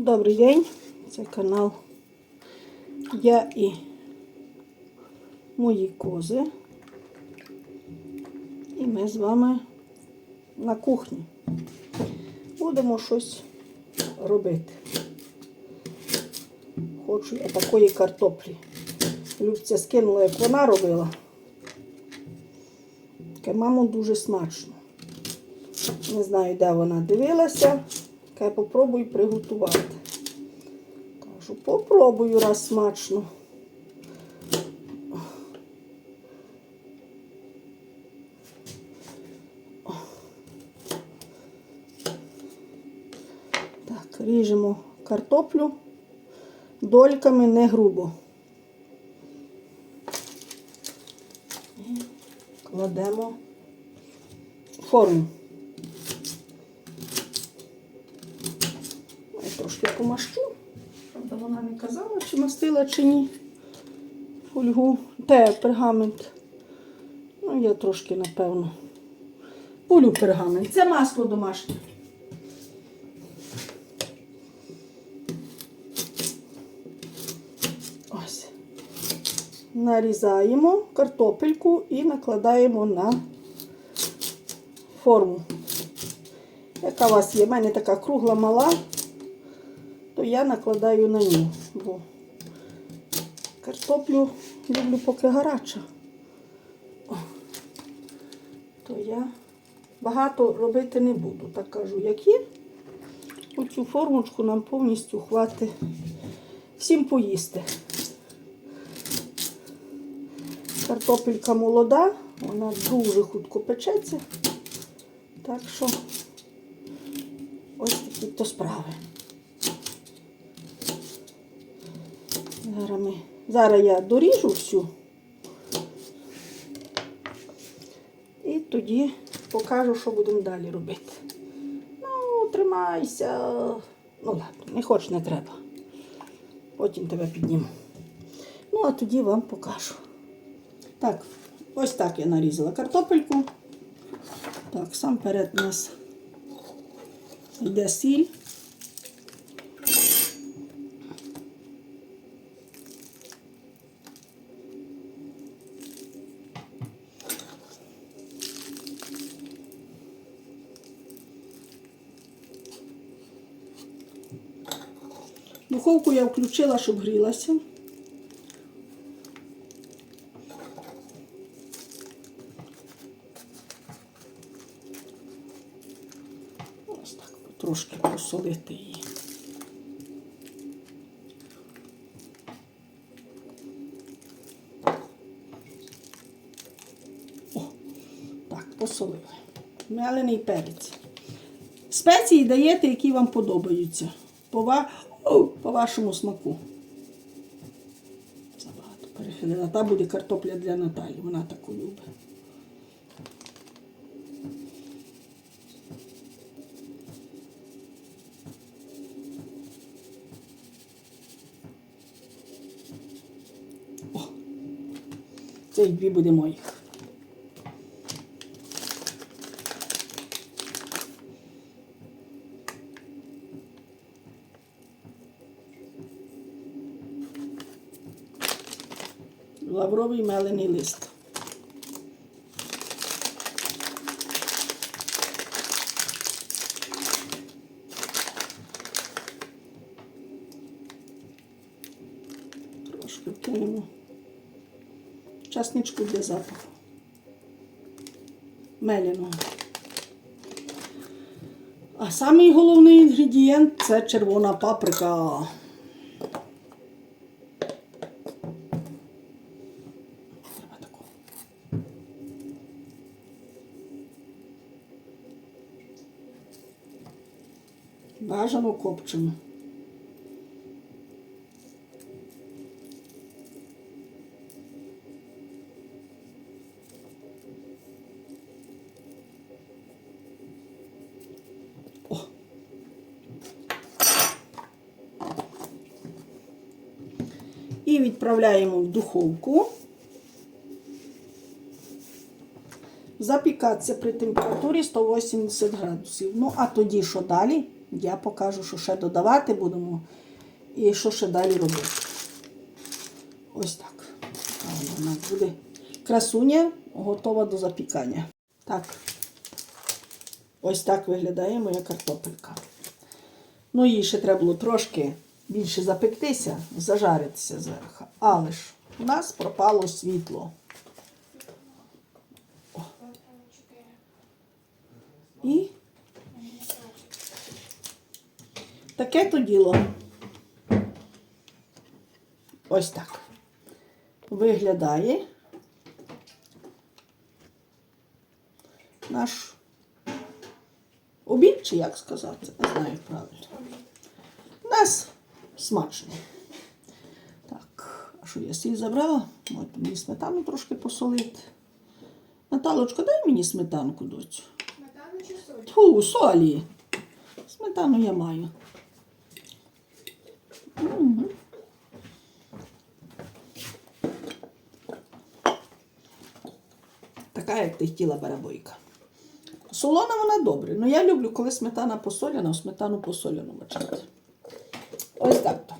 Добрий день, це канал Я і мої кози. І ми з вами на кухні. Будемо щось робити. Хочу я такої картоплі. Любця скинула, як вона робила. Таке, мамо, дуже смачно. Не знаю, де вона дивилася. Кай попробую приготувати. Кажу, попробую раз смачно. Так, ріжемо картоплю дольками не грубо. Кладемо форму. Я трошки помащу. Правда, вона не казала, чи мастила, чи ні. Фольгу. Те пергамент. Ну, я трошки, напевно. Полю пергамент. Це масло домашнє. Ось. Нарізаємо картопельку і накладаємо на форму. Яка у вас є? У мене така кругла мала, то я накладаю на нього. Бо картоплю люблю поки гаряча. То я багато робити не буду. Так кажу, як є. Оцю формочку нам повністю хватить всім поїсти. Картопелька молода, вона дуже хутко печеться. Так що ось такі то справи. Зараз, ми, зараз я доріжу всю. І тоді покажу, що будемо далі робити. Ну, тримайся. Ну ладно, не хочеш, не треба. Потім тебе підніму. Ну, а тоді вам покажу. Так, ось так я нарізала картопельку. Так, сам перед нас йде сіль. Духовку я включила, щоб грілася. Ось так трошки посолити її. О, так, посолили. Мелений перець. Спеції даєте, які вам подобаються. О, по вашому смаку. Забагато перехилила. Та буде картопля для Наталі. Вона таку любить. О, це дві буде моїх. Лавровий мелений лист. Трошки кинемо часничку для запаху. Меляного. А самий головний інгредієнт це червона паприка. Бажано копчену. І відправляємо в духовку. Запікатися при температурі 180 градусів. Ну, а тоді що далі? Я покажу, що ще додавати будемо і що ще далі робити. Ось так. У нас буде красуня, готова до запікання. Так. Ось так виглядає моя картопелька. Ну, їй ще треба було трошки більше запектися, зажаритися зверху. Але ж у нас пропало світло. О. І таке то діло. Ось так. Виглядає наш обід, чи як сказати, не знаю правильно. У нас смачно. Так, а що я сіль забрала? От мені сметану трошки посолити. Наталочка, дай мені сметанку, доцю. Сметану чи соль? Фу, солі. Сметану я маю. Така, як ти хотіла барабойка. Солона вона добре. але я люблю, коли сметана посоляна, сметану посоляну мочити. Ось так то.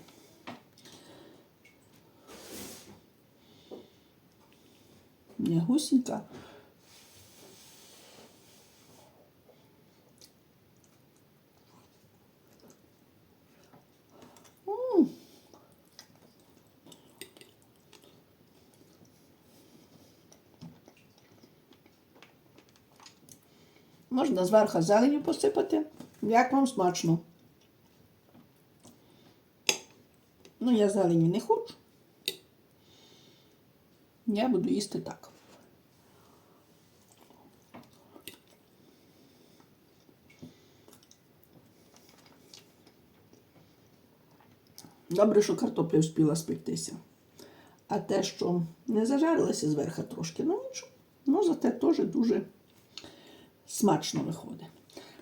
Не гусінька. Можна зверху зеленю посипати, як вам смачно. Ну, я зелені не хочу. Я буду їсти так. Добре, що картопля встигла спектися. А те, що не зажарилася зверху трошки, ну нічого. Ну, зате теж дуже смачно виходить.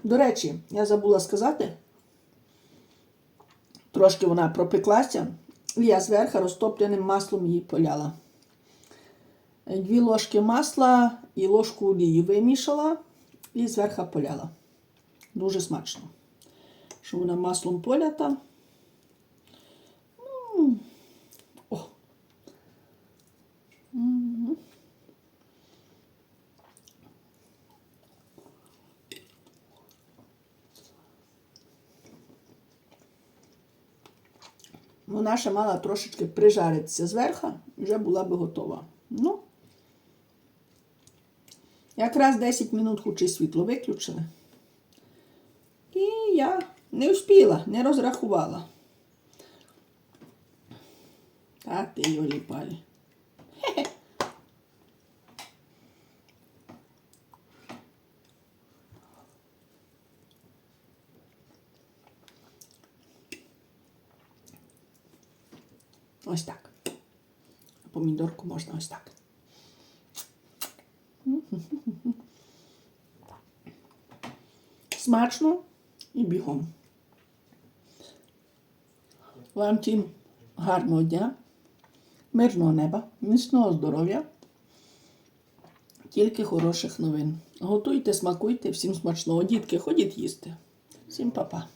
До речі, я забула сказати, трошки вона пропеклася, і я зверху розтопленим маслом її поляла. Дві ложки масла і ложку олії вимішала і зверху поляла. Дуже смачно. Що вона маслом полята. Вона ще мала трошечки прижаритися зверху, вже була би готова. Ну, якраз 10 минут хоч світло виключили. І я не успіла, не розрахувала. А ти йолі палі. Ось так. Помідорку можна ось так. Смачно і бігом. Вам всім гарного дня, мирного неба, міцного здоров'я, тільки хороших новин. Готуйте, смакуйте, всім смачного. Дітки, ходіть їсти. Всім па-па.